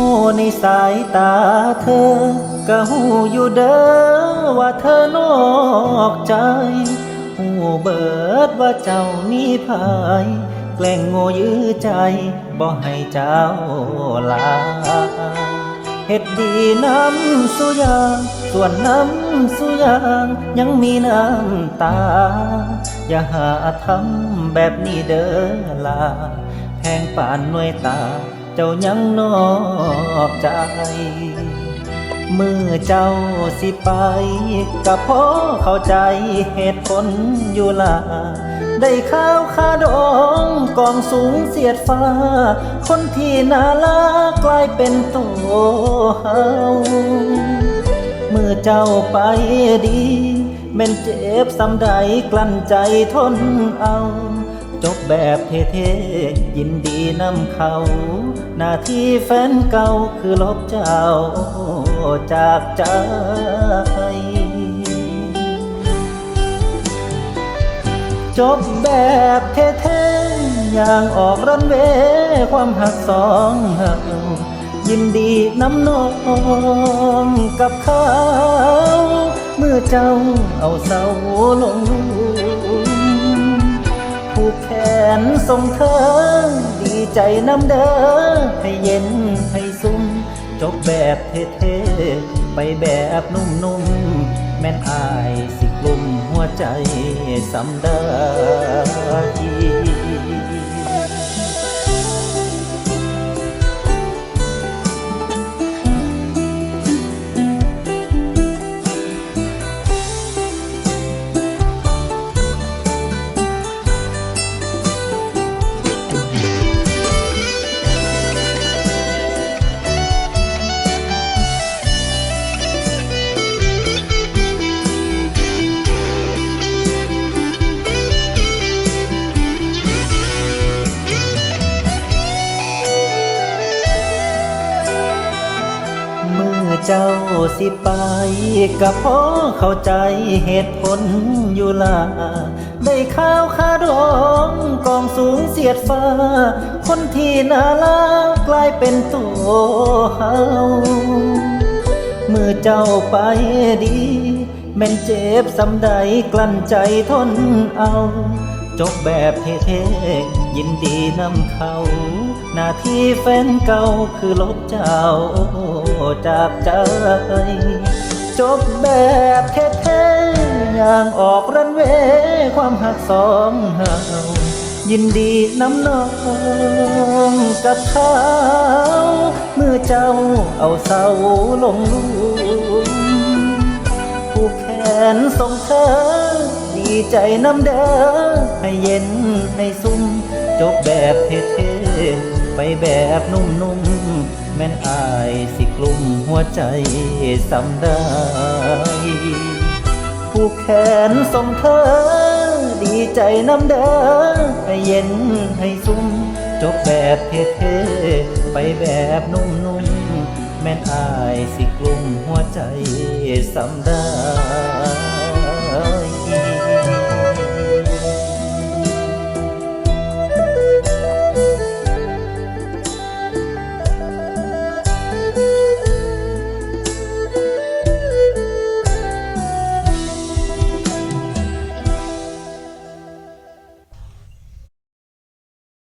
หูในสายตาเธอก็หูอยู่เด้อว่าเธอนอกใจหูเบิดว่าเจ้ามีภายแกล้งโง่ยื้อใจบ่ให้เจ้าลาเฮ็ดดีน้ำสุยางส่วนน้ำสุยางยังมีน้ำตา อย่าหาทำแบบนี้เด้อลาแพงป่านหน่วยตา เจ้ายังนอกใจ เมื่อเจ้าสิไป ก็พราะเข้าใจเหตุผลอยู่ละได้ข้าวคาดองกองสูงเสียดฟ้า คนที่น่ารักกลายเป็นตัวเฮาเมื่อเจ้าไปดีแม่นเจ็บสำใดกลั้นใจทนเอา จบแบบเท่ๆยินดีนำเขา หน้าที่แฟนเก่าคือลบเจ้าจากใจจบแบบเท่ๆอย่างออกรันเวความหักสองเฮายินดีน้ำนองกับเขา เมื่อเจ้าเอาเสาลงผู กแขนส่งเธอ ดีใจน้ำเด้อให้เย็นให้ซุ่มจบแบบเท่ๆไปแบบนุ่มๆ แม่นอายสิกลุ่มหัวใจสำได้ เจ้าสิไปก็เพราะเข้าใจเหตุผลอยู่ล่ะได้ข้าวคาดองกองสูงเสียดฟ้า คนที่น่ารักกลายเป็นตัวเฮาเมื่อเจ้าไปดี แม่นเจ็บสำใดกลั้นใจทนเอา จบแบบเท่ๆยินดีนำเขา หน้าที่แฟนเก่าคือลบเจ้าจากใจจบแบบเท่ๆอย่างออกรันเวความหักสองเฮายินดีน้ำนองกับเขาเมื่อเจ้าเอาเสาลงลุมผูกแขนส่งเธอ ใจน้ำเด้อให้เย็นให้ซุ่มจบแบบเท่ๆไปแบบนุ่มๆ แม่นอายสิกลุ่มหัวใจสำได้ผูกแขนส่งเธอ ดีใจน้ำเด้อให้เย็นให้ซุ่มจบแบบเท่ๆไปแบบนุ่มๆ แม่นอายสิกลุ่มหัวใจสำได้